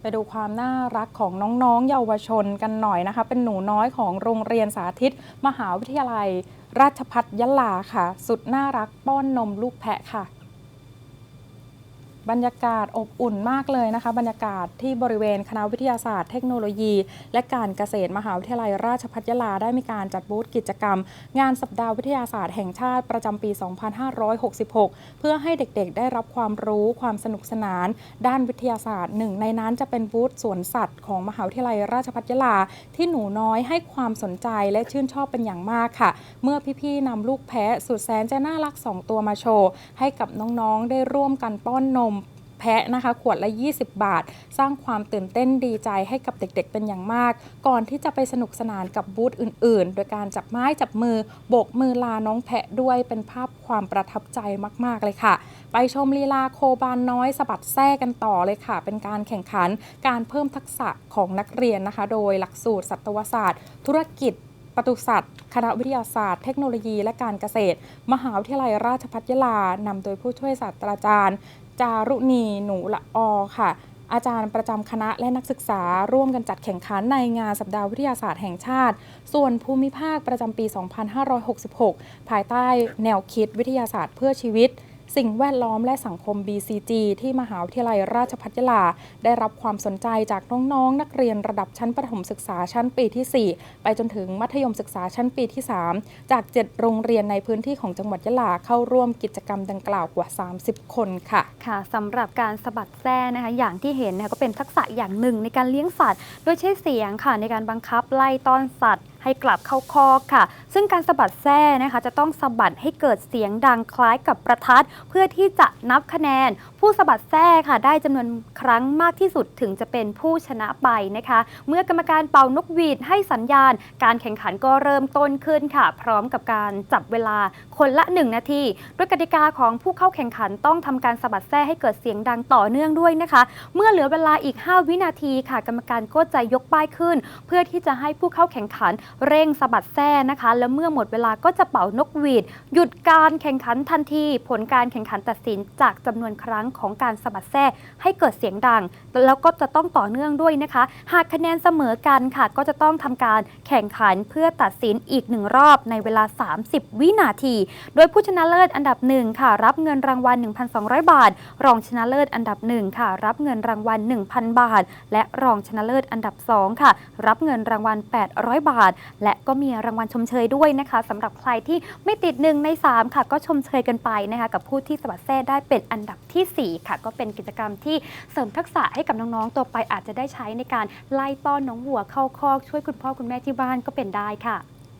ไปดูความน่ารักของน้องๆ เยาวชนกันหน่อยนะคะ เป็นหนูน้อยของโรงเรียนสาธิต มหาวิทยาลัย ราชพัฒยะลาค่ะ สุดน่ารักป้อนนมลูกแพะค่ะ บรรยากาศอบอุ่นมากเลยนะคะ บรรยากาศที่บริเวณคณะวิทยาศาสตร์เทคโนโลยี และการเกษตรมหาวิทยาลัยราชภัฏยะลาได้มีการจัดบูธกิจกรรม งานสัปดาห์วิทยาศาสตร์แห่งชาติประจำปี 2566 เพื่อให้เด็กๆ ได้รับความรู้ความสนุกสนาน ด้านวิทยาศาสตร์หนึ่งในนั้นจะเป็นบูธสวนสัตว์ของมหาวิทยาลัยราชภัฏยะลา ที่หนูน้อยให้ความสนใจและชื่นชอบเป็นอย่างมากค่ะ เมื่อพี่ๆนำลูกแพะสุดแสนจะน่ารัก 2 ตัวมาโชว์ให้กับน้องๆได้ร่วมกันป้อนนม แพะนะคะ ขวดละ 20 บาท สร้างความตื่นเต้นดีใจให้กับเด็กๆเป็นอย่างมาก ก่อนที่จะไปสนุกสนานกับบูธอื่น ๆ โดยการจับไม้จับมือโบกมือลาน้องแพะด้วยเป็นภาพความประทับใจมาก ๆ เลยค่ะ ไปชมลีลาโคบานน้อยสะบัดแท้กันต่อเลยค่ะ เป็นการแข่งขันการเพิ่มทักษะของนักเรียนนะคะ โดยหลักสูตรสัตวศาสตร์ ธุรกิจปศุสัตว์คณะวิทยาศาสตร์ เทคโนโลยีและการเกษตร มหาวิทยาลัยราชภัฏยะลานำโดยผู้ช่วยศาสตราจารย์ จารุณีหนูละออค่ะ อาจารย์ประจำคณะและนักศึกษาร่วมกันจัดแข่งขันในงานสัปดาห์วิทยาศาสตร์แห่งชาติ ส่วนภูมิภาคประจำปี 2566 ภายใต้แนวคิดวิทยาศาสตร์เพื่อชีวิต สิ่งแวดล้อมและสังคม BCG ที่มหาวิทยาลัยราชภัฏยะลา ได้รับความสนใจจากน้องๆนักเรียนระดับชั้นประถมศึกษาชั้นปีที่ 4 ไปจนถึงมัธยมศึกษาชั้นปีที่ 3 จาก 7 โรงเรียนในพื้นที่ของจังหวัดยะลาเข้าร่วมกิจกรรมดังกล่าวกว่า 30 คนค่ะ ค่ะสำหรับการสะบัดแส้นะคะอย่างที่เห็นนะคะก็เป็นทักษะอย่างหนึ่งในการเลี้ยงสัตว์ โดยใช้เสียงค่ะในการบังคับไล่ต้อนสัตว์ให้กลับเข้าคอกค่ะ ซึ่งการสะบัดแส้นะคะจะต้องสะบัดให้เกิดเสียงดังคล้ายกับประทัด เพื่อที่จะนับคะแนน ผู้สะบัดแส้ค่ะ ได้จำนวนครั้งมากที่สุดถึงจะเป็นผู้ชนะไปนะคะ เมื่อกรรมการเป่านกหวีดให้สัญญาณ การแข่งขันก็เริ่มต้นขึ้นค่ะ พร้อมกับการจับเวลาคนละ 1 นาทีโดยกติกาของผู้เข้าแข่งขันต้องทำการสะบัดแส้ให้เกิดเสียงดังต่อเนื่องด้วยนะคะ เมื่อเหลือเวลาอีก 5 วินาทีค่ะ กรรมการก็จะยกป้ายขึ้น เพื่อที่จะให้ผู้เข้าแข่งขันเร่งสะบัดแส้นะคะ แล้วเมื่อหมดเวลาก็จะเป่านกหวีด หยุดการแข่งขันทันที ผลการแข่งขันตัดสินจากจำนวนครั้งของการสะบัดแส้ให้เกิดเสียงดัง แล้วก็จะต้องต่อเนื่องด้วยนะคะ หากคะแนนเสมอกันค่ะ ก็จะต้องทำการแข่งขันเพื่อตัดสินอีกหนึ่งรอบในเวลา 30 วินาที โดยผู้ชนะเลิศอันดับหนึ่งค่ะ รับเงินรางวัล 1,200 บาท รองชนะเลิศอันดับหนึ่งค่ะ รับเงินรางวัล 1,000 บาท และรองชนะเลิศอันดับสองค่ะ รับเงินรางวัล 800 บาทและก็มีรางวัลชมเชยด้วยนะคะสำหรับใครที่ไม่ติดหนึ่งใน 3 ค่ะ ก็ชมเชยกันไปนะคะกับผู้ที่สะบัดแท้ได้เป็นอันดับทีสี่ 4 ค่ะ ก็เป็นกิจกรรมที่เสริมทักษะให้กับน้องๆตัวไปอาจจะได้ใช้ในการไล่ต้อนน้องวัวเข้าคอกช่วยคุณพ่อคุณแม่ที่บ้านก็เป็นได้ค่ะ